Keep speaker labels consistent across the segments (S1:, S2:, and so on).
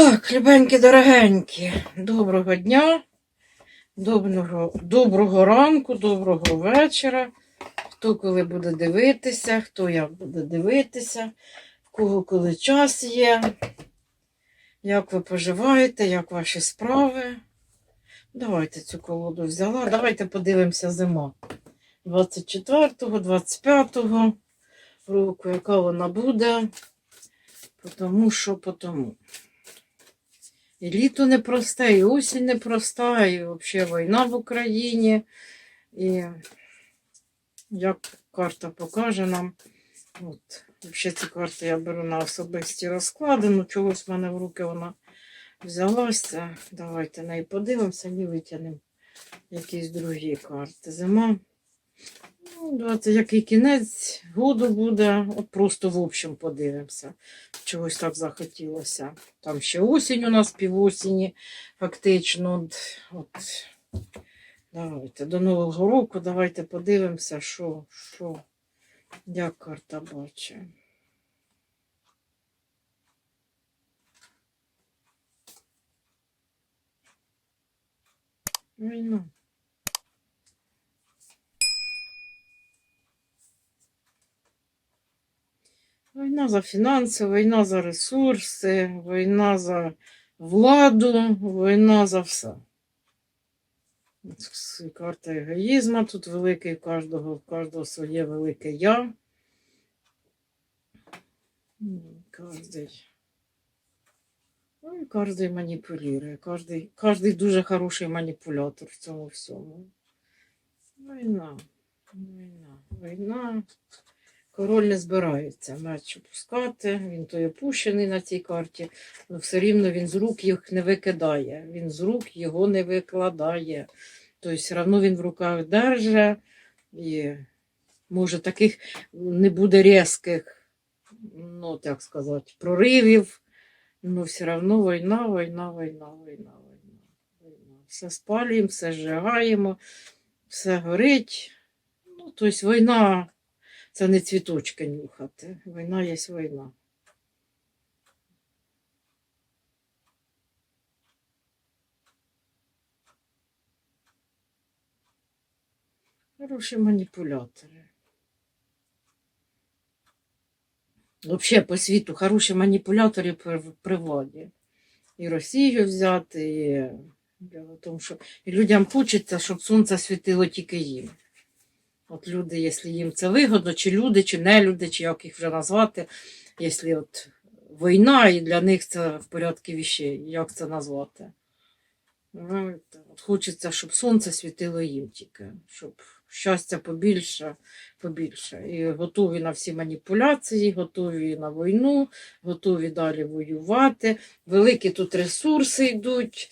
S1: Так, любенькі, дорогенькі, доброго дня, доброго, доброго ранку, доброго вечора. Хто коли буде дивитися, хто як буде дивитися, в кого коли час є, як ви поживаєте, як ваші справи. Давайте цю колоду взяла. Давайте подивимося зима. 24-го, 25-го року, яка вона буде. Потому що, потому. І літо непросте, і осінь непроста, і взагалі війна в Україні. І як карта покаже нам. От, взагалі ці карти я беру на особисті розклади, ну чогось в мене в руки вона взялася. Давайте на неї подивимося і витягнемо якісь другі карти. Зима. Ну, давайте, який кінець году буде, от просто в общем подивимося. Чогось так захотілося. Там ще осінь у нас півосені, фактично. От. Давайте до Нового року давайте подивимося, що, що, як карта бачить. Війна. Війна за фінанси, війна за ресурси, війна за владу, війна за все. Карта егоїзму тут великий, в кожного, в кожного своє велике я. Кожний. Ну, кожний маніпулює. Кожний дуже хороший маніпулятор в цьому всьому. Війна. Війна. Війна. Король не збирається меч опускати, він той опущений на цій карті, але все рівно він з рук їх не викидає. Він з рук його не викладає. Тобто все одно він в руках держить і може таких не буде різких, ну так сказати, проривів. Ну, все одно війна, війна, війна, війна, війна, війна. Все спалюємо, все зжигаємо, все горить. Ну, тобто війна. Це не цвіточки нюхати. Війна є війна. Хороші маніпулятори. Взагалі по світу хороші маніпулятори при, владі. І Росію взяти, і, тому, що і людям хочеться, щоб сонце світило тільки їм. От люди, якщо їм це вигодно, чи люди, чи не люди, чи як їх вже назвати, якщо от війна, і для них це в порядку віщей, як це назвати? От хочеться, щоб сонце світило їм тільки, щоб щастя побільше, побільше. І готові на всі маніпуляції, готові на війну, готові далі воювати. Великі тут ресурси йдуть,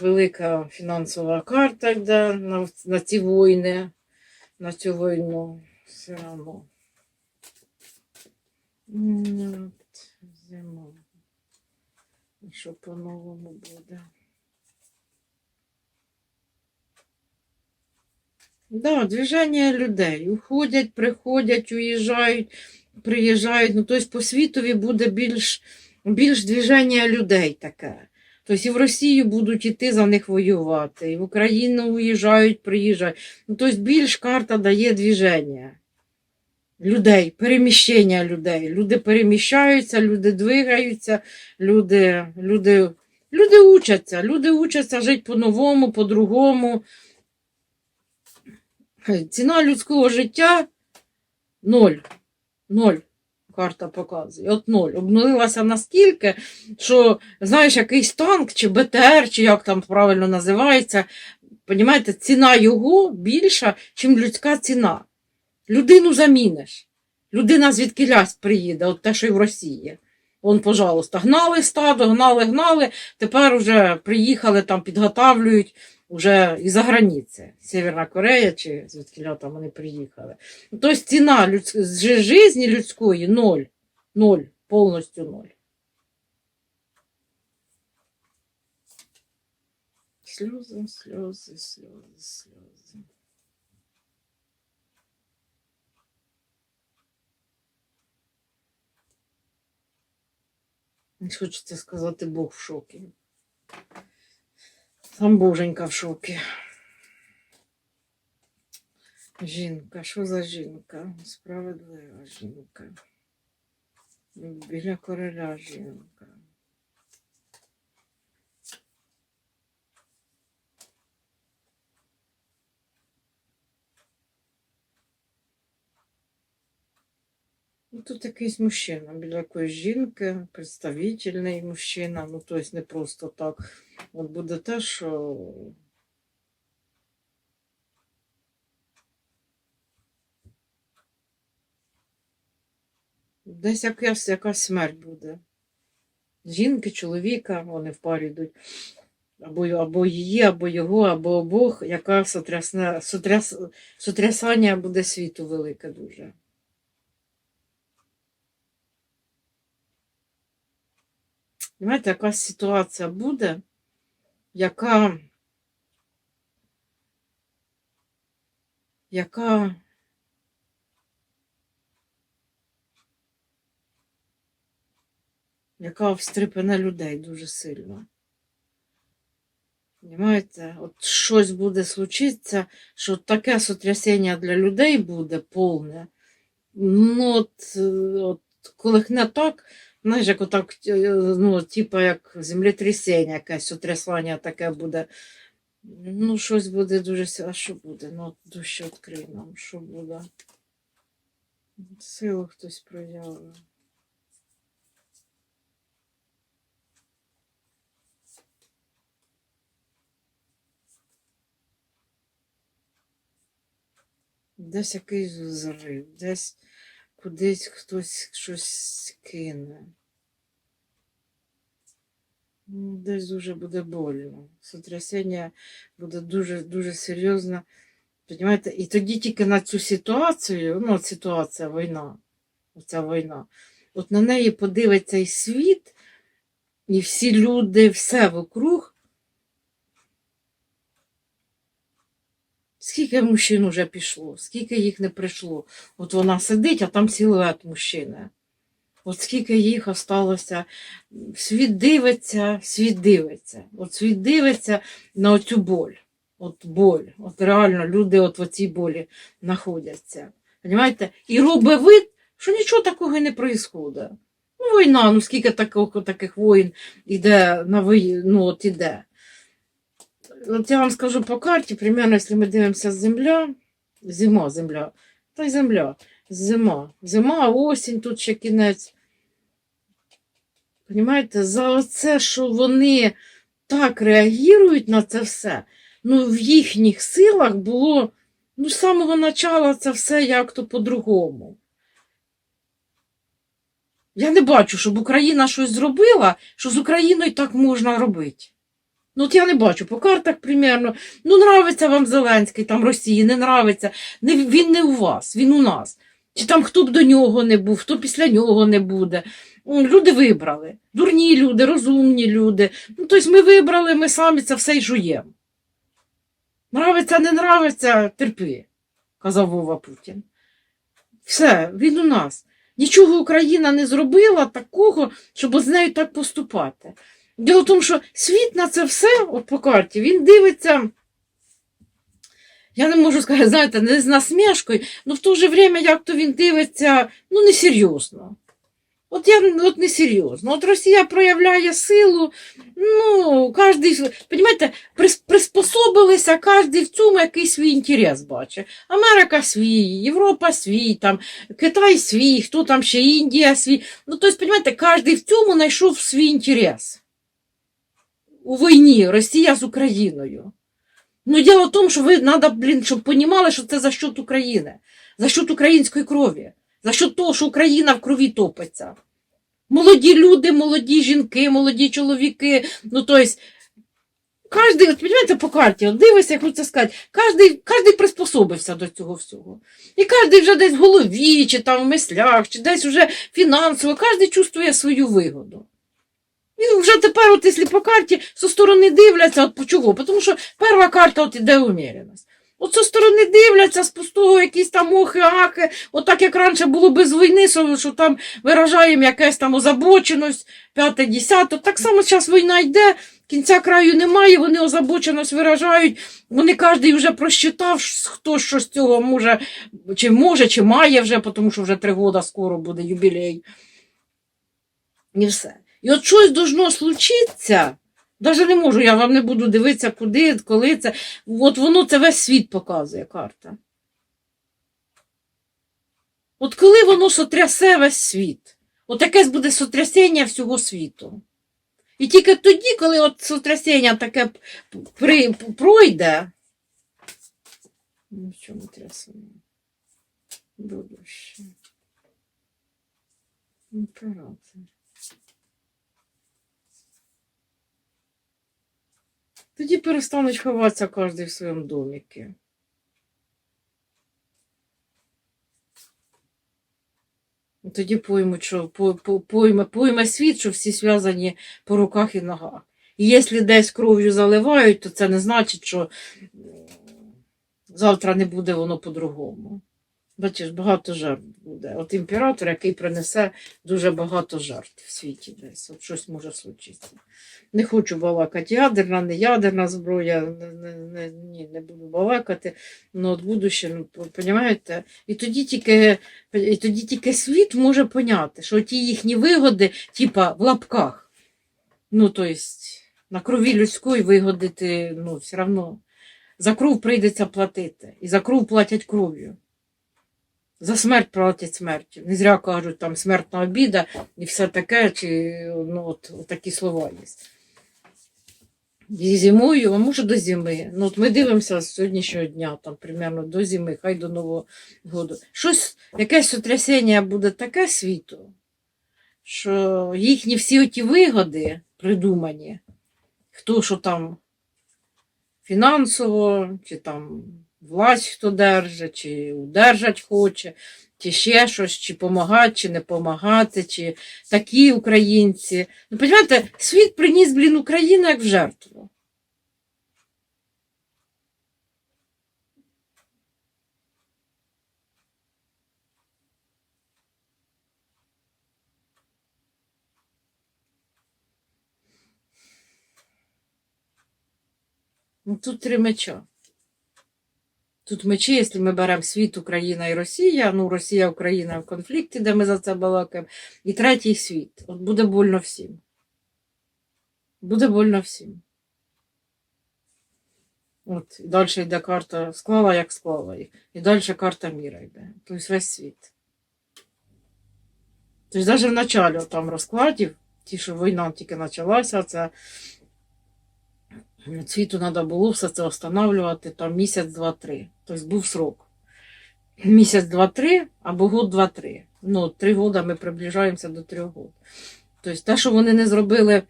S1: велика фінансова карта йде на, на ці війни на цю війну все одно. Зима. Що по-новому буде? Да, движення людей. Уходять, приходять, уїжджають, приїжджають. Ну, тобто по світові буде більш, більш движення людей таке. Тобто і в Росію будуть іти за них воювати, і в Україну уїжджають, приїжджають. Ну, тобто більш карта дає движення людей, переміщення людей. Люди переміщаються, люди двигаються, люди, люди, люди учаться, люди учаться жити по-новому, по-другому. Ціна людського життя ноль. Ноль. Карта показує. От ноль. Обнулилася настільки, що, знаєш, якийсь танк чи БТР, чи як там правильно називається, понімаєте, ціна його більша, ніж людська ціна. Людину заміниш. Людина звідки лясь приїде, от те, що й в Росії. Вон, пожалуйста, гнали стадо, гнали, гнали, тепер вже приїхали, там підготавлюють уже із-за границі. Северна Корея чи звідки там вони приїхали. Ну, Тобто ціна людсь... житті людської ноль. Ноль, повністю ноль. Сльози, сльози, сльози, сльози. Не Хочеться сказати, Бог в шокі. Сам Боженька в шокі. Жінка, що за жінка? Справедлива жінка. Біля короля жінка. Ну, тут якийсь мужчина біля якоїсь жінки, представительний мужчина, ну тобто не просто так. От буде те, що десь якась, якась смерть буде. Жінки, чоловіка, вони в парі йдуть. Або, або її, або його, або обох, яка сотрясне, сотряс, сотрясання буде світу велике дуже. Знаєте, якась ситуація буде, яка, яка яка встрипене людей дуже сильно. Понимаєте, от щось буде случитися, що таке сотрясіння для людей буде повне. Ну, от, е, от колихне так, знаєш, як отак, е, ну, типа як землетрясіння, якесь сотрясання таке буде. Ну, щось буде дуже. А що буде? Ну, дужче відкрий нам, що буде. Силу хтось проявить. Десь якийсь взрив, десь кудись хтось щось кине. Ну, Десь дуже буде больно. Сотрясіння буде дуже дуже серйозне. Понимаєте? І тоді тільки на цю ситуацію, ну, ситуація війна, оця війна, от на неї подивиться і світ, і всі люди, все вокруг. Скільки мужчин вже пішло, скільки їх не прийшло. От вона сидить, а там силует мужчини. От скільки їх осталося. Світ дивиться, світ дивиться. От світ дивиться на оцю боль. От боль. От реально люди от в цій болі знаходяться. Понимаєте? І робить вид, що нічого такого не відбувається. Ну, війна, ну скільки таких, таких воїн іде на вої... ну, от іде. От я вам скажу по карті, примерно, якщо ми дивимося земля, зима, земля, та й земля, зима, зима, осінь, тут ще кінець. Понимаєте, за це, що вони так реагують на це все, ну в їхніх силах було ну, з самого начала це все як-то по-другому. Я не бачу, щоб Україна щось зробила, що з Україною так можна робити. Ну, от я не бачу по картах примерно. Ну, нравиться вам Зеленський, там Росії, не нравиться. Не, він не у вас, він у нас. Чи там хто б до нього не був, хто після нього не буде. Люди вибрали. Дурні люди, розумні люди. Ну, тобто ми вибрали, ми самі це все й жуємо. Нравиться, не нравиться, терпи, казав Вова Путін. Все, він у нас. Нічого Україна не зробила такого, щоб з нею так поступати. Діло в тому, що світ на це все, от по карті, він дивиться. Я не можу сказати, знаєте, не з насмішкою, але в то же время як-то він дивиться, ну, несерйозно. От я от несерйозно. От Росія проявляє силу, ну, кожен, розумієте, приспособилися, кожен в цьому якийсь свій інтерес бачить. Америка свій, Європа свій, там, Китай свій, хто там ще Індія свій. Ну, тобто, розумієте, кожен в цьому знайшов свій інтерес. У війні Росія з Україною. Ну, діло в тому, що ви треба, блін, щоб понімали, що це за счет України, за счет української крові, за счет того, що Україна в крові топиться. Молоді люди, молоді жінки, молоді чоловіки. Ну, тобто, кожен, от, по карті, от дивишся, як це сказати, кожен, кожен приспособився до цього всього. І кожен вже десь в голові, чи там в мислях, чи десь вже фінансово, кожен чувствує свою вигоду. І вже тепер, от, якщо по карті, зі сторони дивляться, от чого? Тому що перша карта от іде уміреність. От зі сторони дивляться з пустого якісь там охи, ахи, отак як раніше було без війни, що, там виражаємо якась там озабоченість, п'яте, десяте. Так само зараз війна йде, кінця краю немає, вони озабоченість виражають, вони кожен вже просчитав, хто що з цього може, чи може, чи має вже, тому що вже три роки скоро буде юбілей. І все. І от щось должно случитися. Даже не можу, я вам не буду дивитися, куди, коли це. От воно це весь світ показує карта. От коли воно сотрясе весь світ, от якесь буде сотрясіння всього світу. І тільки тоді, коли от сотрясіння таке при, пройде. Ну, в чому трясення? Будуще. Імператор. Тоді перестануть ховатися кожен в своєму доміки. Тоді поймуть, що по- по- пойме, пойме світ, що всі зв'язані по руках і ногах. І якщо десь кров'ю заливають, то це не значить, що завтра не буде воно по-другому. Бачиш, багато жертв буде. От імператор, який принесе дуже багато жертв в світі десь. От щось може случитися. Не хочу балакати. Ядерна, не ядерна зброя, не, не, не, не буду балакати. Ну, от будуще, ну, понімаєте? І тоді тільки, і тоді тільки світ може поняти, що ті їхні вигоди, типа в лапках. Ну, то есть, на крові людської вигодити, ну, все одно. За кров прийдеться платити. І за кров платять кров'ю. За смерть платять смертю. Не зря кажуть, там смертна обіда і все таке, чи ну, от, от такі слова є. І зимою, а може до зими. Ну, от ми дивимося з сьогоднішнього дня, там, примерно до зими, хай до Нового року. Щось, якесь сотрясіння буде таке світу, що їхні всі оті вигоди придумані, хто що там фінансово, чи там власть хто держить, чи удержать хоче, чи ще щось, чи помагати, чи не помагати, чи такі українці. Ну, розумієте, світ приніс, блін, Україну як в жертву. Ну, тут три меча. Тут мечі, якщо ми беремо світ, Україна і Росія, ну Росія, Україна в конфлікті, де ми за це балакаємо, і третій світ. От буде больно всім. Буде больно всім. От, і далі йде карта склала, як склала їх. І далі карта міра йде. Тобто весь світ. Тобто навіть в началі там розкладів, ті, що війна тільки почалася, це світу треба було все це встановлювати там місяць, два-три. Тобто був срок. Місяць, два-три або год, два-три. Ну, три роки ми приближаємося до трьох років. Тобто те, що вони не зробили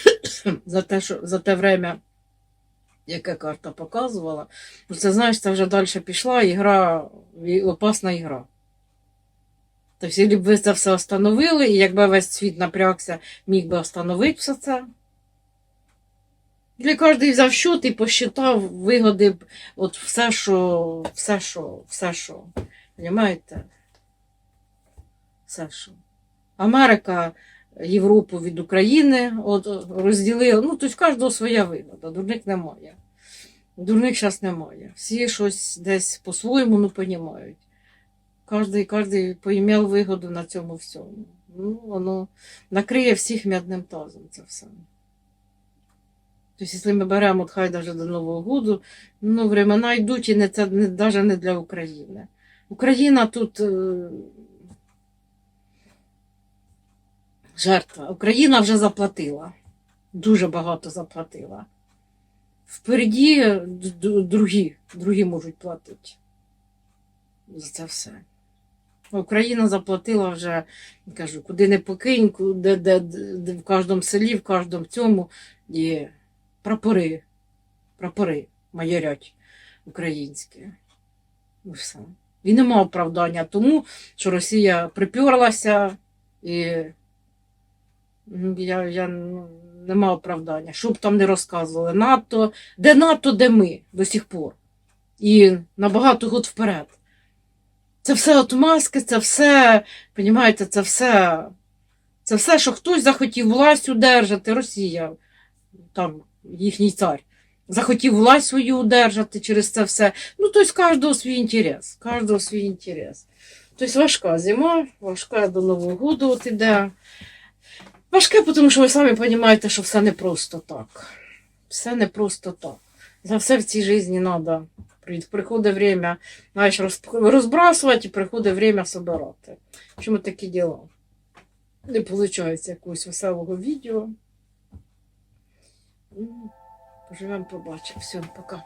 S1: за те, що, за те время, яке карта показувала, ну це знаєш, це вже далі пішла ігра, опасна ігра. Тобто, б ви це все встановили, і якби весь світ напрягся, міг би встановити все це. Для кожен взяв счет і посчитав вигоди, от все, що, все, що, все, що. Понимаєте? Все, що. Америка Європу від України от, розділила. Ну, тобто в кожного своя вигода, дурних немає. Дурних зараз немає. Всі щось десь по-своєму ну, понімають. Кожний, кожний поім'яв вигоду на цьому всьому. Ну, воно накриє всіх м'ядним тазом це все. Тобто, якщо ми беремо, от хай навіть до Нового году, ну, времена йдуть, і не це не, навіть не для України. Україна тут е, жертва. Україна вже заплатила. Дуже багато заплатила. Впереді другі, другі можуть платити. За це все. Україна заплатила вже, кажу, куди не покинь, ку- де, де, де, в кожному селі, в кожному цьому є прапори, прапори майорять українські. І все. І нема оправдання тому, що Росія приперлася і ну, я, я, ну, нема оправдання. Що б там не розказували. НАТО, де НАТО, де ми до сих пор. і на багато год вперед. Це все отмазки, це все, понімаєте, це все, це все, що хтось захотів власть удержати, Росія, там їхній цар, захотів власть свою удержати через це все. Ну, тобто, кожного свій інтерес, кожного свій інтерес. Тобто важка зима, важка до Нового року от іде. Важке, тому що ви самі розумієте, що все не просто так. Все не просто так. За все в цій житті треба. Приходить время, знаєш, розбрасувати і приходить время собирати. Чому такі діла? Не виходить якогось веселого відео. Ну, Поживемо, побачимо. Все, пока.